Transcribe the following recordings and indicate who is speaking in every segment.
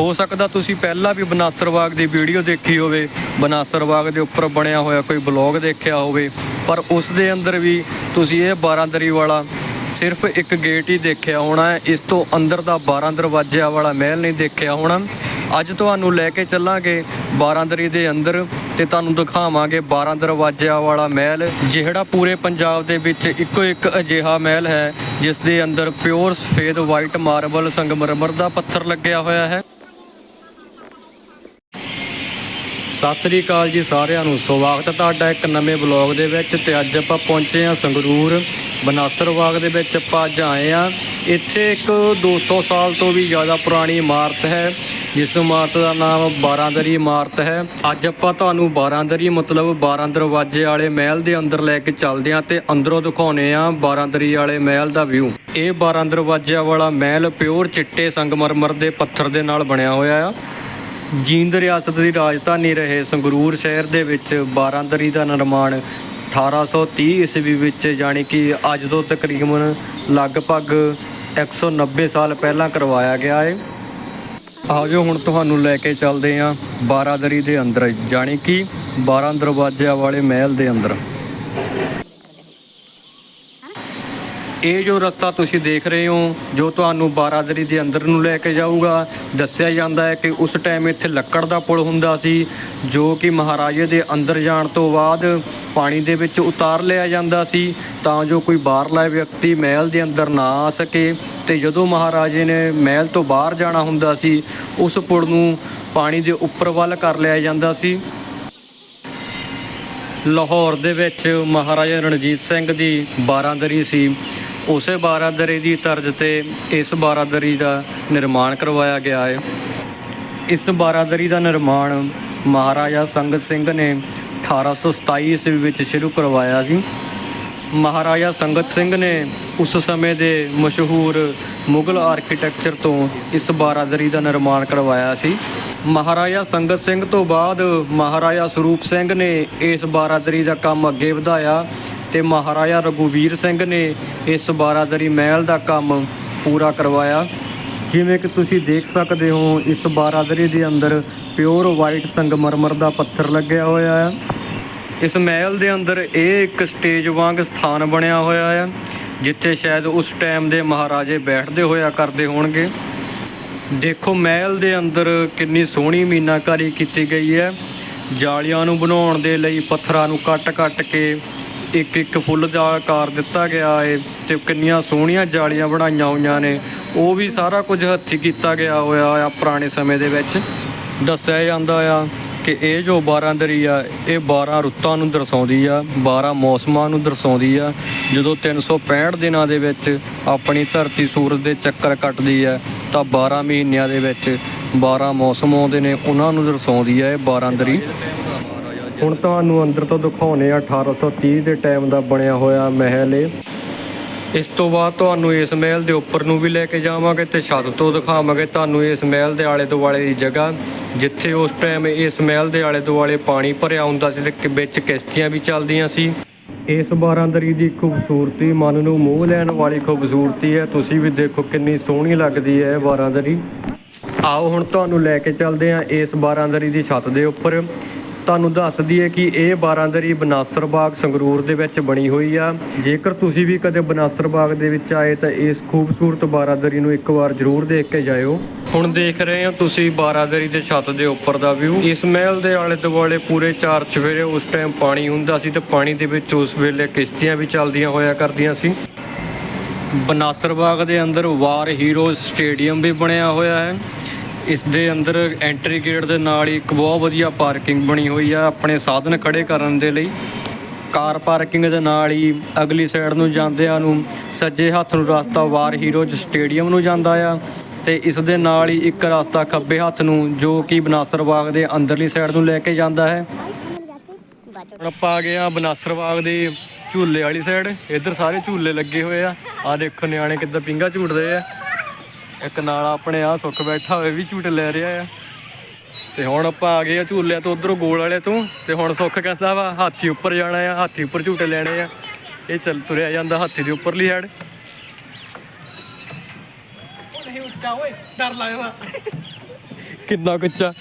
Speaker 1: ਹੋ ਸਕਦਾ ਤੁਸੀਂ ਪਹਿਲਾਂ ਵੀ ਬਨਾਸਰ ਬਾਗ ਦੀ ਵੀਡੀਓ ਦੇਖੀ ਹੋਵੇ, ਬਨਾਸਰ ਬਾਗ ਦੇ ਉੱਪਰ ਬਣਿਆ ਹੋਇਆ ਕੋਈ ਬਲੌਗ ਦੇਖਿਆ ਹੋਵੇ, ਪਰ ਉਸ ਦੇ ਅੰਦਰ ਵੀ ਤੁਸੀਂ ਇਹ 12 ਦਰੀ ਵਾਲਾ ਸਿਰਫ ਇੱਕ ਗੇਟ ਹੀ ਦੇਖਿਆ ਹੋਣਾ ਇਸ ਤੋਂ ਅੰਦਰ ਦਾ 12 ਦਰਵਾਜ਼ਿਆਂ ਵਾਲਾ ਮਹਿਲ ਨਹੀਂ ਦੇਖਿਆ ਹੋਣਾ। ਅੱਜ ਤੁਹਾਨੂੰ ਲੈ ਕੇ ਚੱਲਾਂਗੇ 12 ਦਰੀ ਦੇ ਅੰਦਰ ਤੇ ਤੁਹਾਨੂੰ ਦਿਖਾਵਾਂਗੇ 12 ਦਰਵਾਜ਼ਿਆਂ ਵਾਲਾ ਮਹਿਲ, ਜਿਹੜਾ ਪੂਰੇ ਪੰਜਾਬ ਦੇ ਵਿੱਚ ਇੱਕੋ ਇੱਕ ਅਜਿਹਾ ਮਹਿਲ ਹੈ, ਜਿਸ ਦੇ ਅੰਦਰ ਪਿਓਰ ਸਫੇਦ ਵਾਈਟ ਮਾਰਬਲ ਸੰਗਮਰਮਰ ਦਾ ਪੱਥਰ ਲੱਗਿਆ ਹੋਇਆ ਹੈ। ਸਤਿ ਸ੍ਰੀ ਅਕਾਲ ਜੀ ਸਾਰਿਆਂ ਨੂੰ। ਸਵਾਗਤ ਹੈ ਤੁਹਾਡਾ ਇੱਕ ਨਵੇਂ ਬਲੌਗ ਦੇ ਵਿੱਚ ਤੇ ਅੱਜ ਆਪਾਂ ਪਹੁੰਚੇ ਹਾਂ ਸੰਗਰੂਰ ਬਨਾਸਰ ਬਾਗ ਦੇ ਵਿੱਚ ਆਪਾਂ ਅੱਜ ਆਏ ਹਾਂ। ਇੱਥੇ ਇੱਕ 200 ਸਾਲ ਤੋਂ ਵੀ ਜ਼ਿਆਦਾ ਪੁਰਾਣੀ ਇਮਾਰਤ ਹੈ, ਜਿਸ ਇਮਾਰਤ ਦਾ ਨਾਮ 12ਦਰੀ ਇਮਾਰਤ ਹੈ। ਅੱਜ ਆਪਾਂ ਤੁਹਾਨੂੰ 12ਦਰੀ ਮਤਲਬ 12 ਦਰਵਾਜ਼ੇ ਵਾਲੇ ਮਹਿਲ ਦੇ ਅੰਦਰ ਲੈ ਕੇ ਚੱਲਦੇ ਹਾਂ ਤੇ ਅੰਦਰੋਂ ਦਿਖਾਉਨੇ ਆ 12ਦਰੀ ਵਾਲੇ ਮਹਿਲ ਦਾ ਵਿਊ ਇਹ 12 ਦਰਵਾਜ਼ਿਆਂ ਵਾਲਾ ਮਹਿਲ ਪਿਓਰ ਚਿੱਟੇ ਸੰਗਮਰਮਰ ਦੇ ਪੱਥਰ ਦੇ ਨਾਲ ਬਣਿਆ ਹੋਇਆ ਆ। ਜੀਂਦ ਰਿਆਸਤ ਦੀ ਰਾਜਧਾਨੀ ਰਹੇ ਸੰਗਰੂਰ ਸ਼ਹਿਰ ਦੇ ਵਿੱਚ ਬਾਰਾਂਦਰੀ ਦਾ ਨਿਰਮਾਣ 1830 ਈਸਵੀ ਵਿੱਚ ਜਾਣੀ ਕਿ ਅੱਜ ਤੋਂ ਤਕਰੀਬਨ ਲਗਭਗ 190 ਸਾਲ ਪਹਿਲਾਂ ਕਰਵਾਇਆ ਗਿਆ ਹੈ ਆਜੋ ਹੁਣ ਤੁਹਾਨੂੰ ਲੈ ਕੇ ਚੱਲਦੇ ਹਾਂ 12 ਦੇ ਅੰਦਰ ਜਾਣੀ ਕਿ 12 ਦਰਵਾਜ਼ਿਆਂ ਵਾਲੇ ਮਹਿਲ ਦੇ ਅੰਦਰ। ਇਹ ਜੋ ਰਸਤਾ ਤੁਸੀਂ ਦੇਖ ਰਹੇ ਹੋ, ਜੋ ਤੁਹਾਨੂੰ ਬਾਰਾਦਰੀ ਦੇ ਅੰਦਰ ਨੂੰ ਲੈ ਕੇ ਜਾਊਗਾ, ਦੱਸਿਆ ਜਾਂਦਾ ਹੈ ਕਿ ਉਸ ਟਾਈਮ ਇੱਥੇ ਲੱਕੜ ਦਾ ਪੁਲ ਹੁੰਦਾ ਸੀ, ਜੋ ਕਿ ਮਹਾਰਾਜੇ ਦੇ ਅੰਦਰ ਜਾਣ ਤੋਂ ਬਾਅਦ ਪਾਣੀ ਦੇ ਵਿੱਚ ਉਤਾਰ ਲਿਆ ਜਾਂਦਾ ਸੀ, ਤਾਂ ਜੋ ਕੋਈ ਬਾਹਰਲਾ ਵਿਅਕਤੀ ਮਹਿਲ ਦੇ ਅੰਦਰ ਨਾ ਆ ਸਕੇ। ਤੇ ਜਦੋਂ ਮਹਾਰਾਜੇ ਨੇ ਮਹਿਲ ਤੋਂ ਬਾਹਰ ਜਾਣਾ ਹੁੰਦਾ ਸੀ, ਉਸ ਪੁਲ ਨੂੰ ਪਾਣੀ ਦੇ ਉੱਪਰ ਵੱਲ ਕਰ ਲਿਆ ਜਾਂਦਾ ਸੀ। ਲਾਹੌਰ ਦੇ ਵਿੱਚ ਮਹਾਰਾਜਾ ਰਣਜੀਤ ਸਿੰਘ ਦੀ ਬਾਰਾਂਦਰੀ ਸੀ। ਉਸੇ ਬਾਰਾਦਰੀ ਦੀ ਤਰਜ਼ ਤੇ ਇਸ ਬਾਰਾਦਰੀ ਦਾ ਨਿਰਮਾਣ ਕਰਵਾਇਆ ਗਿਆ ਹੈ। ਇਸ ਬਾਰਾਦਰੀ ਦਾ ਨਿਰਮਾਣ ਮਹਾਰਾਜਾ ਸੰਗਤ ਸਿੰਘ ਨੇ 1827 ਈਸਵੀ ਵਿੱਚ ਸ਼ੁਰੂ ਕਰਵਾਇਆ ਸੀ। ਮਹਾਰਾਜਾ ਸੰਗਤ ਸਿੰਘ ਨੇ ਉਸ ਸਮੇਂ ਦੇ ਮਸ਼ਹੂਰ ਮੁਗਲ ਆਰਕੀਟੈਕਚਰ ਤੋਂ ਇਸ ਬਾਰਾਦਰੀ ਦਾ ਨਿਰਮਾਣ ਕਰਵਾਇਆ ਸੀ। ਮਹਾਰਾਜਾ ਸੰਗਤ ਸਿੰਘ ਤੋਂ ਬਾਅਦ ਮਹਾਰਾਜਾ ਸਰੂਪ ਸਿੰਘ ਨੇ ਇਸ ਬਾਰਾਦਰੀ ਦਾ ਕੰਮ ਅੱਗੇ ਵਧਾਇਆ ਤੇ ਮਹਾਰਾਜਾ ਰਘੂਵੀਰ ਸਿੰਘ ਨੇ ਇਸ ਬਾਰਾਦਰੀ ਮਹਿਲ ਦਾ ਕੰਮ ਪੂਰਾ ਕਰਵਾਇਆ। ਜਿਵੇਂ ਕਿ ਤੁਸੀਂ ਦੇਖ ਸਕਦੇ ਹੋ, ਇਸ ਬਾਰਾਦਰੀ ਦੇ ਅੰਦਰ ਪਿਓਰ ਵਾਈਟ ਸੰਗਮਰਮਰ ਦਾ ਪੱਥਰ ਲੱਗਿਆ ਹੋਇਆ ਹੈ ਇਸ ਮਹਿਲ ਦੇ ਅੰਦਰ ਇਹ ਇੱਕ ਸਟੇਜ ਵਾਂਗ ਸਥਾਨ ਬਣਿਆ ਹੋਇਆ ਹੈ ਜਿੱਥੇ ਸ਼ਾਇਦ ਉਸ ਟਾਈਮ ਦੇ ਮਹਾਰਾਜੇ ਬੈਠਦੇ ਹੋਇਆ ਕਰਦੇ ਹੋਣਗੇ। ਦੇਖੋ, ਮਹਿਲ ਦੇ ਅੰਦਰ ਕਿੰਨੀ ਸੋਹਣੀ ਮੀਨਾਕਾਰੀ ਕੀਤੀ ਗਈ ਹੈ। ਜਾਲੀਆਂ ਨੂੰ ਬਣਾਉਣ ਦੇ ਲਈ ਪੱਥਰਾਂ ਨੂੰ ਕੱਟ-ਕੱਟ ਕੇ ਇੱਕ ਇੱਕ ਫੁੱਲ ਦਾ ਆਕਾਰ ਦਿੱਤਾ ਗਿਆ ਹੈ ਤੇ ਕਿੰਨੀਆਂ ਸੋਹਣੀਆਂ ਜਾਲੀਆਂ ਬਣਾਈਆਂ ਹੋਈਆਂ ਨੇ। ਉਹ ਵੀ ਸਾਰਾ ਕੁਝ ਹੱਥੀਂ ਕੀਤਾ ਗਿਆ ਹੋਇਆ ਆ ਪੁਰਾਣੇ ਸਮੇਂ ਦੇ ਵਿੱਚ। ਦੱਸਿਆ ਜਾਂਦਾ ਆ ਕਿ ਇਹ ਜੋ 12 ਦਰੀ ਆ, ਇਹ 12 ਰੁੱਤਾਂ ਨੂੰ ਦਰਸਾਉਂਦੀ ਆ 12 ਮੌਸਮਾਂ ਨੂੰ ਦਰਸਾਉਂਦੀ ਆ। ਜਦੋਂ 365 ਦਿਨਾਂ ਦੇ ਵਿੱਚ ਆਪਣੀ ਧਰਤੀ ਸੂਰਜ ਦੇ ਚੱਕਰ ਕੱਟਦੀ ਆ, ਤਾਂ 12 ਮਹੀਨਿਆਂ ਦੇ ਵਿੱਚ 12 ਮੌਸਮ ਆਉਂਦੇ ਨੇ, ਉਹਨਾਂ ਨੂੰ ਦਰਸਾਉਂਦੀ ਆ ਇਹ 12 ਦਰੀ। ਹੁਣ ਤੁਹਾਨੂੰ ਅੰਦਰ ਤੋਂ ਦਿਖਾਉਨੇ ਆ 1830 ਦੇ ਟਾਈਮ ਦਾ ਬਣਿਆ ਹੋਇਆ ਮਹਿਲ ਏ ਇਸ ਤੋਂ ਬਾਅਦ ਤੁਹਾਨੂੰ ਇਸ ਮਹਿਲ ਦੇ ਉੱਪਰ ਨੂੰ ਵੀ ਲੈ ਕੇ ਜਾਵਾਂਗੇ ਤੇ ਛੱਤ ਤੋਂ ਦਿਖਾਵਾਂਗੇ ਤੁਹਾਨੂੰ ਇਸ ਮਹਿਲ ਦੇ ਆਲੇ ਦੁਆਲੇ ਦੀ ਜਗ੍ਹਾ, ਜਿੱਥੇ ਉਸ ਟਾਈਮ ਇਸ ਮਹਿਲ ਦੇ ਆਲੇ ਦੁਆਲੇ ਪਾਣੀ ਭਰਿਆ ਹੁੰਦਾ ਸੀ ਤੇ ਵਿੱਚ ਕਿਸ਼ਤੀਆਂ ਵੀ ਚੱਲਦੀਆਂ ਸੀ। ਇਸ ਬਾਰਾਂਦਰੀ ਦੀ ਖੂਬਸੂਰਤੀ ਮਨ ਨੂੰ ਮੋਹ ਲੈਣ ਵਾਲੀ ਖੂਬਸੂਰਤੀ ਹੈ। ਤੁਸੀਂ ਵੀ ਦੇਖੋ ਕਿੰਨੀ ਸੋਹਣੀ ਲੱਗਦੀ ਹੈ ਬਾਰਾਂਦਰੀ। ਆਓ ਹੁਣ ਤੁਹਾਨੂੰ ਲੈ ਕੇ ਚੱਲਦੇ ਹਾਂ ਇਸ ਬਾਰਾਂਦਰੀ ਦੀ ਛੱਤ ਦੇ ਉੱਪਰ। ਤੁਹਾਨੂੰ ਦੱਸ ਦਈਏ ਕਿ ਇਹ ਬਾਰਾਂਦਰੀ ਬਨਾਸਰ ਬਾਗ ਸੰਗਰੂਰ ਦੇ ਵਿੱਚ ਬਣੀ ਹੋਈ ਆ। ਜੇਕਰ ਤੁਸੀਂ ਵੀ ਕਦੇ ਬਨਾਸਰ ਬਾਗ ਦੇ ਵਿੱਚ ਆਏ ਤਾਂ ਇਸ ਖੂਬਸੂਰਤ ਬਾਰਾਂਦਰੀ ਨੂੰ ਇੱਕ ਵਾਰ ਜ਼ਰੂਰ ਦੇਖ ਕੇ ਜਾਇਓ। ਹੁਣ ਦੇਖ ਰਹੇ ਹੋ ਤੁਸੀਂ ਬਾਰਾਂਦਰੀ ਦੇ ਛੱਤ ਦੇ ਉੱਪਰ ਦਾ ਵਿਊ। ਇਸ ਮਹਿਲ ਦੇ ਆਲੇ ਦੁਆਲੇ ਪੂਰੇ ਚਾਰ ਚਵੇਰੇ ਉਸ ਟਾਈਮ ਪਾਣੀ ਹੁੰਦਾ ਸੀ ਤੇ ਪਾਣੀ ਦੇ ਵਿੱਚ ਉਸ ਵੇਲੇ ਕਿਸ਼ਤੀਆਂ ਵੀ ਚੱਲਦੀਆਂ ਹੋਇਆ ਕਰਦੀਆਂ ਸੀ। ਬਨਾਸਰ ਬਾਗ ਦੇ ਅੰਦਰ ਵਾਰ ਹੀਰੋ ਸਟੇਡੀਅਮ ਵੀ ਬਣਿਆ ਹੋਇਆ ਹੈ। ਇਸ ਦੇ ਅੰਦਰ ਐਂਟਰੀ ਗੇਟ ਦੇ ਨਾਲ ਹੀ ਇੱਕ ਬਹੁਤ ਵਧੀਆ ਪਾਰਕਿੰਗ ਬਣੀ ਹੋਈ ਆ, ਆਪਣੇ ਸਾਧਨ ਖੜੇ ਕਰਨ ਦੇ ਲਈ। ਕਾਰ ਪਾਰਕਿੰਗ ਦੇ ਨਾਲ ਹੀ ਅਗਲੀ ਸਾਈਡ ਨੂੰ ਜਾਂਦਿਆਂ ਨੂੰ ਸੱਜੇ ਹੱਥ ਨੂੰ ਰਸਤਾ ਵਾਰ ਹੀਰੋਜ਼ ਸਟੇਡੀਅਮ ਨੂੰ ਜਾਂਦਾ ਆ ਤੇ ਇਸ ਦੇ ਨਾਲ ਹੀ ਇੱਕ ਰਸਤਾ ਖੱਬੇ ਹੱਥ ਨੂੰ ਜੋ ਕਿ ਬਨਾਸਰ ਬਾਗ ਦੇ ਅੰਦਰਲੀ ਸਾਈਡ ਨੂੰ ਲੈ ਕੇ ਜਾਂਦਾ ਹੈ। ਹੁਣ ਆਪਾਂ ਆ ਗਏ ਆ ਬਨਾਸਰ ਬਾਗ ਦੇ ਝੂਲੇ ਵਾਲੀ ਸਾਈਡ ਇੱਧਰ ਸਾਰੇ ਝੂਲੇ ਲੱਗੇ ਹੋਏ ਆ। ਆ ਦੇਖੋ ਨਿਆਣੇ ਕਿੱਦਾਂ ਪਿੰਗਾ ਝੂਟਦੇ ਆ। ਇੱਕ ਨਾਲ ਆਪਣੇ ਆ ਸੁੱਖ ਬੈਠਾ ਹੋਏ ਵੀ ਝੂਟ ਲੈ ਰਿਹਾ ਆ। ਤੇ ਹੁਣ ਆਪਾਂ ਆ ਗਏ ਆ ਝੂਲਿਆਂ ਤੋਂ ਉਧਰੋਂ ਗੋਲ ਵਾਲੇ ਤੋਂ। ਤੇ ਹੁਣ ਸੁੱਖ ਕਹਿੰਦਾ ਵਾ ਹਾਥੀ ਉੱਪਰ ਜਾਣਾ ਆ ਹਾਥੀ ਉੱਪਰ ਝੂਟੇ ਲੈਣੇ ਆ। ਇਹ ਚੱਲ ਤੁਰਿਆ ਜਾਂਦਾ ਹਾਥੀ ਦੀ ਉੱਪਰਲੀ ਸਾਈਡ
Speaker 2: ਨਹੀਂ ਉੱਚਾ ਓਏ ਡਰ ਲੱਗਦਾ।
Speaker 1: ਕਿੰਨਾ ਕੁੱਚਾ।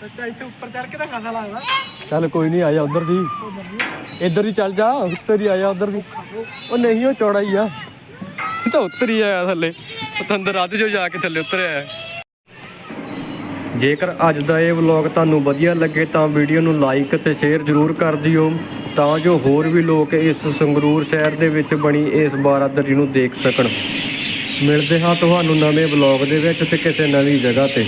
Speaker 2: ਸੱਚਾ ਇੱਥੇ ਉੱਪਰ ਚੜ ਕੇ ਤਾਂ ਖਾਸਾ ਲੱਗਦਾ।
Speaker 1: ਚੱਲ ਕੋਈ ਨਹੀਂ ਆਇਆ ਉਧਰ ਦੀ। ਇੱਧਰ ਦੀ ਚੱਲ ਜਾ ਉੱਤਰ ਹੀ ਆਇਆ ਉਧਰ ਦੀ। ਉਹ ਨਹੀਂ ਉਹ ਚੌੜਾ ਹੀ ਆ। ਤਾਂ ਉੱਤਰ ਹੀ ਆਇਆ ਥੱਲੇ। ਪਤੰਦਰ ਅੱਧ ਜੋ ਜਾ ਕੇ ਥੱਲੇ ਉਤਰਿਆ ਜੇਕਰ ਅੱਜ ਦਾ ਇਹ ਵਲੌਗ ਤੁਹਾਨੂੰ ਵਧੀਆ ਲੱਗੇ ਤਾਂ ਵੀਡੀਓ ਨੂੰ ਲਾਈਕ ਤੇ ਸ਼ੇਅਰ ਜ਼ਰੂਰ ਕਰ ਦਿਓ। ਤਾਂ ਜੋ ਹੋਰ ਵੀ ਲੋਕ ਇਸ ਸੰਗਰੂਰ ਸ਼ਹਿਰ ਦੇ ਵਿੱਚ ਬਣੀ ਇਸ ਬਾਰਾਦਰੀ ਨੂੰ ਦੇਖ ਸਕਣ। ਮਿਲਦੇ ਹਾਂ ਤੁਹਾਨੂੰ ਨਵੇਂ ਵਲੌਗ ਦੇ ਵਿੱਚ ਤੇ ਕਿਸੇ ਨਵੀਂ ਜਗ੍ਹਾ ਤੇ।